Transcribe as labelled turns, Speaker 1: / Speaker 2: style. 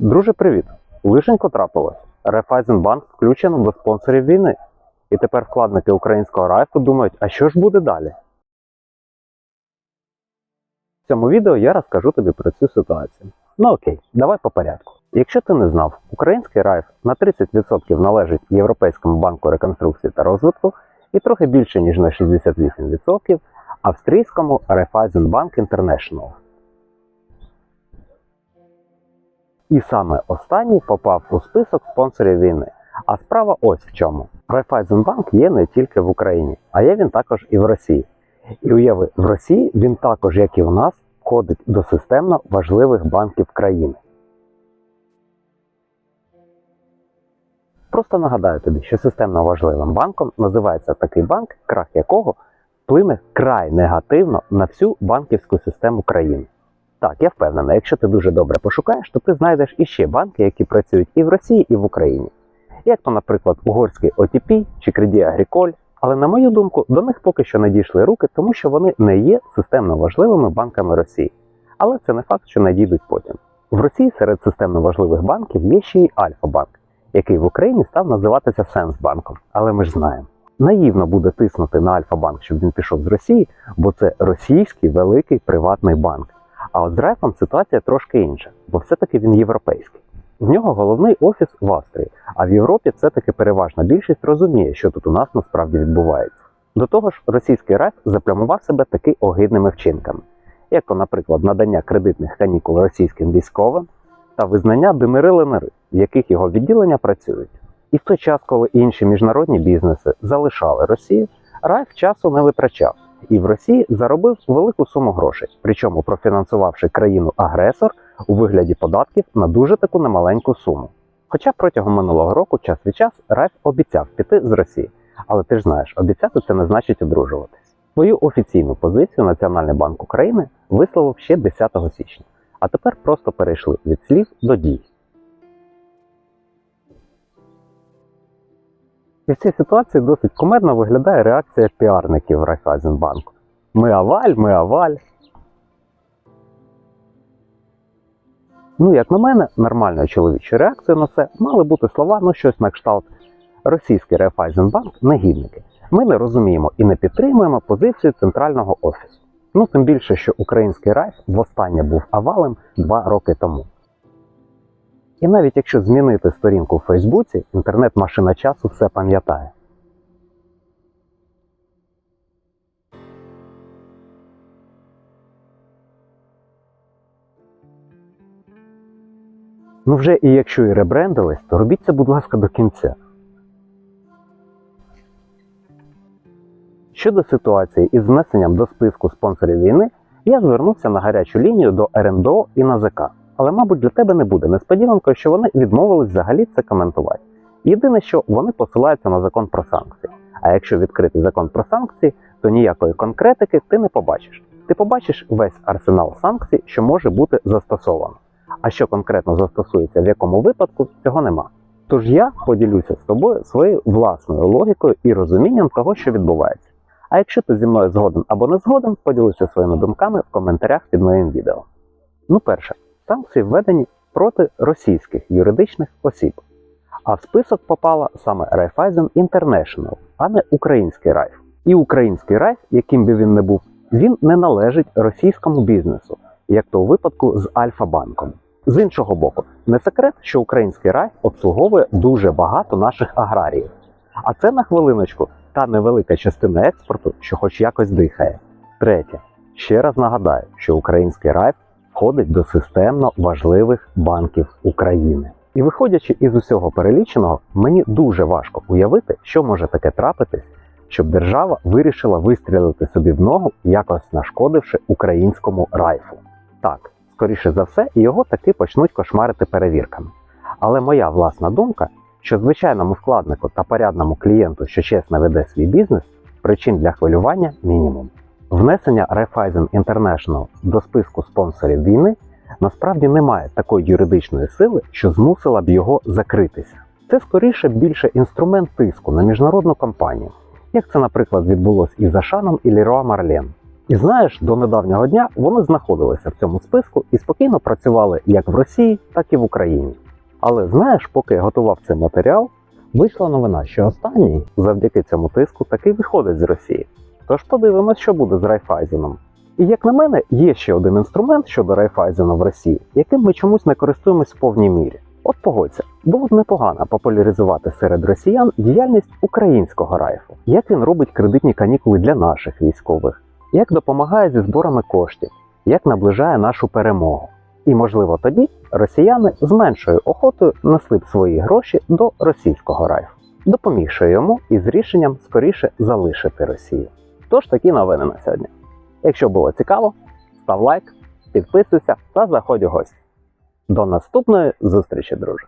Speaker 1: Друже, привіт! Лишенько трапилось. Райфайзенбанк включено до спонсорів війни. І тепер вкладники українського райфу думають, а що ж буде далі? В цьому відео я розкажу тобі про цю ситуацію. Ну окей, давай по порядку. Якщо ти не знав, український райф на 30% належить Європейському банку реконструкції та розвитку і трохи більше, ніж на 68% австрійському Raiffeisenbank International. І саме останній попав у список спонсорів війни. А справа ось в чому. Райфайзенбанк є не тільки в Україні, а є він також і в Росії. І уяви, в Росії він також, як і в нас, входить до системно важливих банків країни. Просто нагадаю тобі, що системно важливим банком називається такий банк, крах якого вплине край негативно на всю банківську систему країни. Так, я впевнений, якщо ти дуже добре пошукаєш, то ти знайдеш іще банки, які працюють і в Росії, і в Україні. Як то, наприклад, угорський OTP чи Credit Agricole. Але на мою думку, до них поки що не дійшли руки, тому що вони не є системно важливими банками Росії. Але це не факт, що надійдуть потім. В Росії серед системно важливих банків є ще й Альфа-банк, який в Україні став називатися Сенсбанком. Але ми ж знаємо. Наївно буде тиснути на Альфа-банк, щоб він пішов з Росії, бо це російський великий приватний банк. А от з Райфом ситуація трошки інша, бо все-таки він європейський. В нього головний офіс в Австрії, а в Європі все-таки переважна більшість розуміє, що тут у нас насправді відбувається. До того ж, російський Райф заплямував себе таки огидними вчинками, як то, наприклад, надання кредитних канікул російським військовим та визнання демирили в яких його відділення працюють. І в той час, коли інші міжнародні бізнеси залишали Росію, Райф часу не витрачав і в Росії заробив велику суму грошей, причому профінансувавши країну-агресор у вигляді податків на дуже таку немаленьку суму. Хоча протягом минулого року час від час Райф обіцяв піти з Росії, але ти ж знаєш, обіцяти це не значить одружуватись. Свою офіційну позицію Національний банк України висловив ще 10 січня, а тепер просто перейшли від слів до дій. І в цій ситуації досить кумедно виглядає реакція піарників Райфайзенбанку. Ми аваль, ми аваль. Ну, як на мене, нормальною чоловічою реакцією на це мали бути слова, ну щось на кшталт. Російський Райфайзенбанк негідники. Ми не розуміємо і не підтримуємо позицію центрального офісу. Ну, тим більше, що український райф востаннє був авалем два роки тому. І навіть якщо змінити сторінку в Фейсбуці, інтернет-машина часу все пам'ятає. Ну вже і якщо і ребрендились, то робіть це, будь ласка, до кінця. Щодо ситуації із внесенням до списку спонсорів війни, я звернувся на гарячу лінію до РНДО і НАЗК. Але, мабуть, для тебе не буде несподіванкою, що вони відмовились взагалі це коментувати. Єдине, що вони посилаються на закон про санкції. А якщо відкрити закон про санкції, то ніякої конкретики ти не побачиш. Ти побачиш весь арсенал санкцій, що може бути застосовано. А що конкретно застосується в якому випадку, цього нема. Тож я поділюся з тобою своєю власною логікою і розумінням того, що відбувається. А якщо ти зі мною згоден або не згоден, поділися своїми думками в коментарях під моїм відео. Ну, перше, санкції введені проти російських юридичних осіб. А в список попала саме Raiffeisen International, а не український райф. І український райф, яким би він не був, він не належить російському бізнесу, як то у випадку з Альфа-банком. З іншого боку, не секрет, що український райф обслуговує дуже багато наших аграріїв. А це на хвилиночку та невелика частина експорту, що хоч якось дихає. Третє. Ще раз нагадаю, що український райф входить до системно важливих банків України. І виходячи із усього переліченого, мені дуже важко уявити, що може таке трапитись, щоб держава вирішила вистрілити собі в ногу, якось нашкодивши українському райфу. Так, скоріше за все, його таки почнуть кошмарити перевірками. Але моя власна думка, що звичайному вкладнику та порядному клієнту, що чесно веде свій бізнес, причин для хвилювання мінімум. Внесення Raiffeisen International до списку спонсорів війни насправді не має такої юридичної сили, що змусила б його закритися. Це скоріше більше інструмент тиску на міжнародну компанію, як це, наприклад, відбулось із Ашаном і Леруа Марлен. І знаєш, до недавнього дня вони знаходилися в цьому списку і спокійно працювали як в Росії, так і в Україні. Але знаєш, поки я готував цей матеріал, вийшла новина, що останній, завдяки цьому тиску, таки виходить з Росії. Тож подивимось, що буде з Райфайзеном. І як на мене, є ще один інструмент щодо Райфайзена в Росії, яким ми чомусь не користуємось в повній мірі. От погодься, було б непогано популяризувати серед росіян діяльність українського райфу, як він робить кредитні канікули для наших військових, як допомагає зі зборами коштів, як наближає нашу перемогу. І, можливо, тоді росіяни з меншою охотою несли б свої гроші до російського райфу, допомігши йому із рішенням скоріше залишити Росію. Тож такі новини на сьогодні. Якщо було цікаво, став лайк, підписуйся та заходь у гості. До наступної зустрічі, друже!